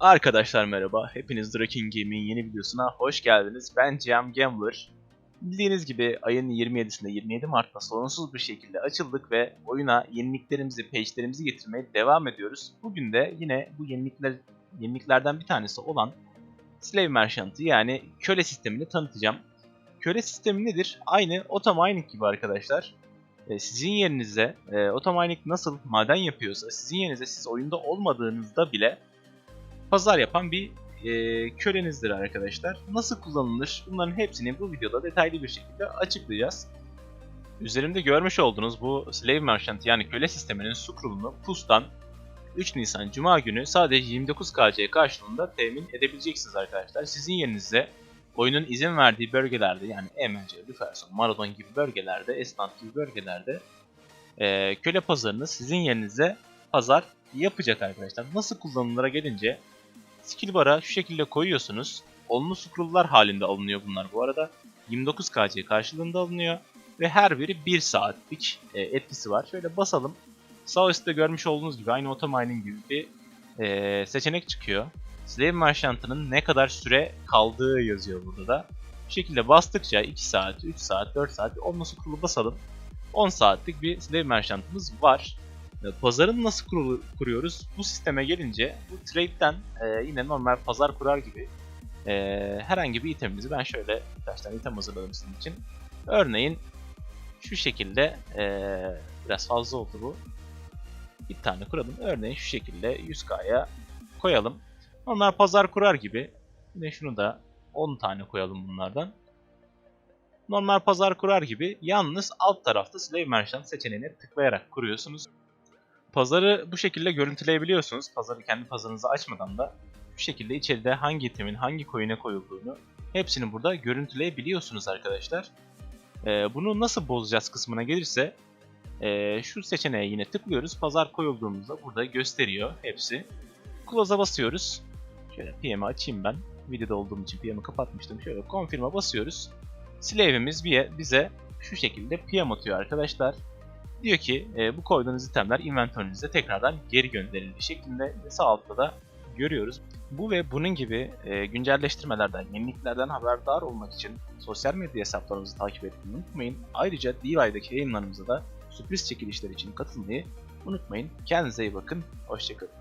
Arkadaşlar merhaba, hepiniz Draken Game'in yeni videosuna hoş geldiniz. Ben Cem Gambler. Bildiğiniz gibi ayın 27'sinde 27 Mart'ta sorunsuz bir şekilde açıldık ve oyuna yeniliklerimizi, patchlerimizi getirmeye devam ediyoruz. Bugün de yine bu yenilikler yeniliklerden bir tanesi olan Slave Merchant'ı yani köle sistemini tanıtacağım. Köle sistemi nedir? Aynı Automining gibi arkadaşlar. E, sizin yerinize e, Automining nasıl maden yapıyorsa sizin yerinize siz oyunda olmadığınızda bile pazar yapan bir e, kölenizdir arkadaşlar. Nasıl kullanılır? Bunların hepsini bu videoda detaylı bir şekilde açıklayacağız. Üzerimde görmüş olduğunuz bu Slave Merchant yani köle sisteminin scroll'unu PUS'tan 3 Nisan Cuma günü sadece 29 KC karşılığında temin edebileceksiniz arkadaşlar. Sizin yerinize oyunun izin verdiği bölgelerde yani EMC, Lüferson, Maradon gibi bölgelerde, Esnaf gibi bölgelerde e, köle pazarını sizin yerinize pazar yapacak arkadaşlar. Nasıl kullanılır'a gelince skill bar'a şu şekilde koyuyorsunuz. Onlu scroll'lar halinde alınıyor bunlar bu arada. 29 KC karşılığında alınıyor ve her biri 1 saatlik e, etkisi var. Şöyle basalım. Sağ üstte görmüş olduğunuz gibi aynı automining gibi bir e, seçenek çıkıyor. Slave Merchant'ının ne kadar süre kaldığı yazıyor burada da. Bu şekilde bastıkça 2 saat, 3 saat, 4 saat onlu scroll'u basalım. 10 saatlik bir Slave Merchant'ımız var. E, Pazarın nasıl kurulu- kuruyoruz? Bu sisteme gelince bu trade'den e, yine normal pazar kurar gibi e, herhangi bir itemimizi ben şöyle birkaç tane item hazırladım sizin için. Örneğin şu şekilde e, biraz fazla oldu bu. Bir tane kuralım. Örneğin şu şekilde 100k'ya koyalım. Onlar pazar kurar gibi. Yine şunu da 10 tane koyalım bunlardan. Normal pazar kurar gibi yalnız alt tarafta Slave Merchant seçeneğine tıklayarak kuruyorsunuz. Pazarı bu şekilde görüntüleyebiliyorsunuz. Pazarı kendi pazarınızı açmadan da bu şekilde içeride hangi itemin hangi coin'e koyulduğunu hepsini burada görüntüleyebiliyorsunuz arkadaşlar. Ee, bunu nasıl bozacağız kısmına gelirse ee, şu seçeneğe yine tıklıyoruz. Pazar koyulduğumuzda burada gösteriyor hepsi. Close'a basıyoruz. Şöyle PM'i açayım ben. Videoda olduğum için PM'i kapatmıştım. Şöyle confirm'a basıyoruz. Slave'imiz bize şu şekilde PM atıyor arkadaşlar. Diyor ki e, bu koyduğunuz itemler inventörünüze tekrardan geri gönderildi şeklinde sağ altta da görüyoruz. Bu ve bunun gibi e, güncelleştirmelerden, yeniliklerden haberdar olmak için sosyal medya hesaplarımızı takip etmeyi unutmayın. Ayrıca DIY'daki yayınlarımıza da sürpriz çekilişler için katılmayı unutmayın. Kendinize iyi bakın, hoşçakalın.